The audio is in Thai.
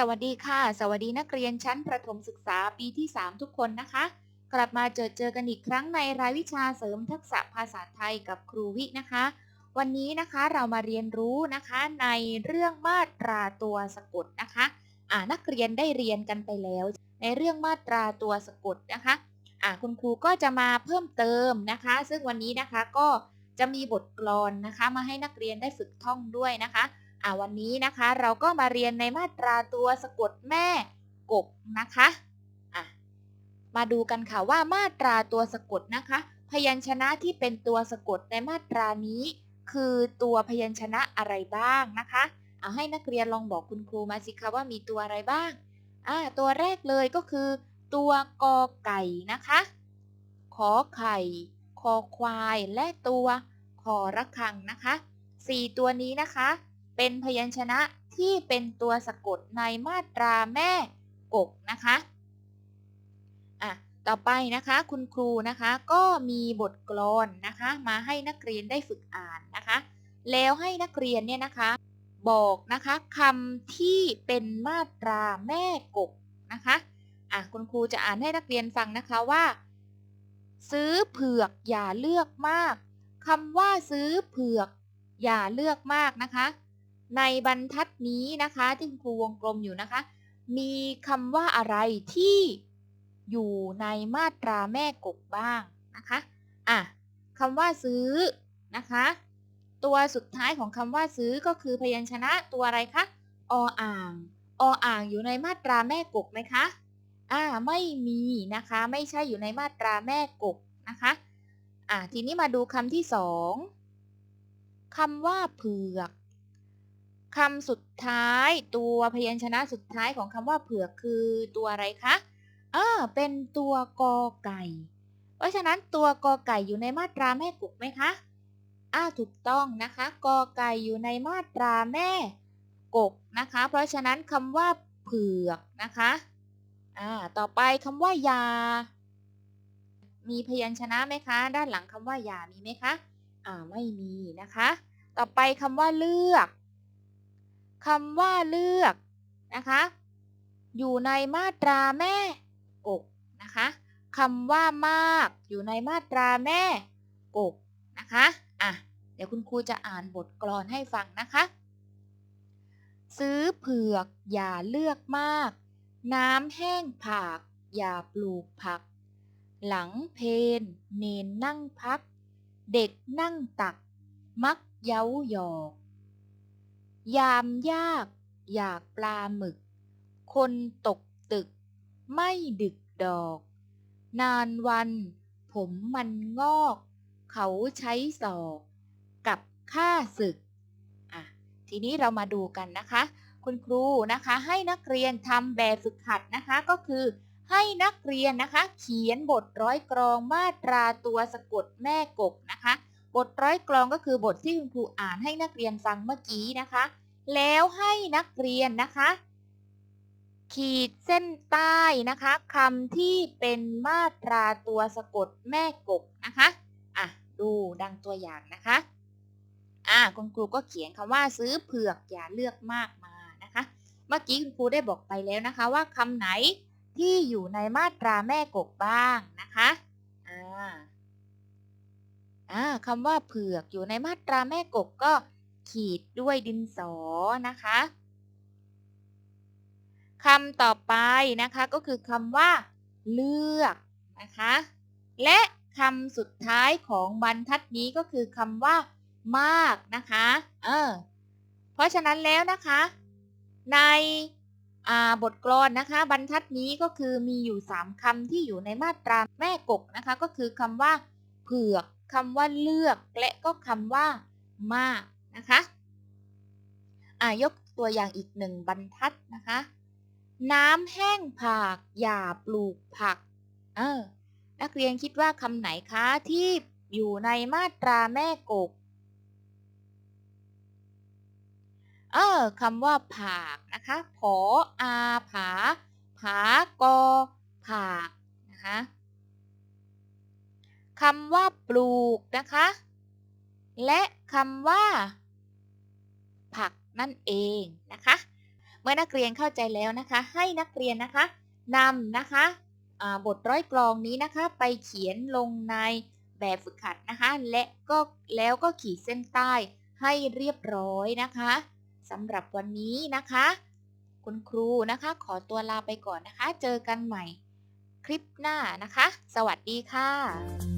สวัสดีค่ะ สวัสดีนักเรียนชั้นประถมศึกษาปีที่ 3 ทุกคนนะคะ กลับมาเจอเจอกันอีกครั้งในรายวิชาเสริมทักษะภาษาไทยกับครูวินะคะ วันนี้นะคะเรามาเรียนรู้นะคะในเรื่องมาตราตัวสะกดนะคะอ่านักเรียนได้เรียนกันไปแล้ว ในเรื่องมาตราตัวสะกดนะคะอ่าคุณครูก็จะมาเพิ่มเติมนะคะ ซึ่งวันนี้นะคะก็จะมีบทกลอนนะคะ มาให้นักเรียนได้ฝึกท่องด้วยนะคะ อ่าวันนี้นะคะเราก็มาเรียนในมาตราตัวสะกดแม่กบนะคะอะมาดูกันค่ะว่ามาตราตัวสะกดนะคะ พยัญชนะที่เป็นตัวสะกดในมาตรานี้ คือตัวพยัญชนะอะไรบ้างนะคะเอาให้นักเรียนลองบอกคุณครูมาสิคะว่ามีตัวอะไรบ้างอ่าตัวแรกเลยก็คือ ตัวกอไก่นะคะ ขอไข่ คอควายและตัวคอระฆังนะคะสี่ตัวนี้นะคะ เป็นพยัญชนะที่เป็นตัวสะกดในมาตราแม่กบนะคะอะต่อไปนะคะคุณครูนะคะก็มีบทกลอนนะคะมาให้นักเรียนได้ฝึกอ่านนะคะ แล้วให้นักเรียนเนี่ยนะคะบอกนะคะคำที่เป็นมาตราแม่กบนะคะอะคุณครูจะอ่านให้นักเรียนฟังนะคะว่า ซื้อเผือกอย่าเลือกมากคำว่าซื้อเผือกอย่าเลือกมากนะคะ ในบรรทัดนี้นะคะที่คุณครูวงกลมอยู่นะคะ มีคำว่าอะไรที่อยู่ในมาตราแม่กบบ้างนะคะอะคำว่าซื้อนะคะ ตัวสุดท้ายของคำว่าซื้อก็คือพยัญชนะตัวอะไรคะออ่างออ่างอยู่ในมาตราแม่กบไหมคะอ่าไม่มีนะคะ ไม่ใช่อยู่ในมาตราแม่กบนะคะอ่าทีนี้มาดูคำที่สองคำว่าเผือก คำสุดท้ายตัวพยัญชนะสุดท้ายของคำว่าเผือกคือตัวอะไรคะอ่าเป็นตัวกอไก่ เพราะฉะนั้นตัวกอไก่อยู่ในมาตราแม่กุกไหมคะอ่าถูกต้องนะคะกอไก่อยู่ในมาตราแม่กกนะคะ เพราะฉะนั้นคำว่าเผือกนะคะอ่าต่อไปคำว่ายา มีพยัญชนะไหมคะ ด้านหลังคำว่ายามีไหมคะอ่าไม่มีนะคะ ต่อไปคำว่าเลือก คำว่าเลือกนะคะ อยู่ในมาตราแม่กกนะคะคำว่ามากอยู่ในมาตราแม่กกนะคะอะเดี๋ยวคุณครูจะอ่านบทกลอนให้ฟังนะคะ ซื้อเผือกอย่าเลือกมาก น้ำแห้งผากอย่าปลูกผัก หลังเพนเนนนั่งพัก เด็กนั่งตัก มักเย้าหยอก ยามยากอยากปลาหมึก คนตกตึก ไม่ดึกดอก นานวันผมมันงอก เขาใช้ศอก กับข้าศึกอะทีนี้เรามาดูกันนะคะ คุณครูนะคะให้นักเรียนทำแบบฝึกหัดนะคะก็คือให้นักเรียนนะคะ เขียนบทร้อยกรองมาตราตัวสะกดแม่กบนะคะ บทร้อยกรองก็คือบทที่คุณครูอ่านให้นักเรียนฟังเมื่อกี้นะคะ แล้วให้นักเรียนนะคะ ขีดเส้นใต้นะคะคำที่เป็นมาตราตัวสะกดแม่กบนะคะอะดูดังตัวอย่างนะคะอะคุณครูก็เขียนคำว่าซื้อเผือกอย่าเลือกมากมานะคะ เมื่อกี้คุณครูได้บอกไปแล้วนะคะว่าคำไหนที่อยู่ในมาตราแม่กบบ้างนะคะอ่า อ่าคำว่าเผือกอยู่ในมาตราแม่กบก็ขีดด้วยดินสอนะคะคำต่อไปนะคะก็คือคำว่าเลือกนะคะและคำสุดท้ายของบรรทัดนี้ก็คือคำว่ามากนะคะเออเพราะฉะนั้นแล้วนะคะ ในบทกลอนนะคะ บรรทัดนี้ก็คือมีอยู่ 3คำที่อยู่ในมาตราแม่กกนะคะ ก็คือคำว่าเผือก คำว่าเลือกและก็คำว่ามากนะคะอ่ายกตัวอย่างอีกหนึ่งบรรทัดนะคะ น้ำแห้งผากอย่าปลูกผักเออนักเรียนคิดว่าคำไหนคะที่อยู่ในมาตราแม่กบเออคำว่าผากนะคะผออาผาผากอผากนะคะ คำว่าปลูกนะคะ และคำว่า ผักนั่นเองนะคะ เมื่อนักเรียนเข้าใจแล้วนะคะ ให้นักเรียนนะคะนำนะคะบทร้อยกลองนี้นะคะ ไปเขียนลงในแบบฝึกหัดนะคะ และก็แล้วก็ขีดเส้นใต้ให้เรียบร้อยนะคะสำหรับวันนี้นะคะ คุณครูนะคะ ขอตัวลาไปก่อนนะคะ เจอกันใหม่คลิปหน้านะคะ สวัสดีค่ะ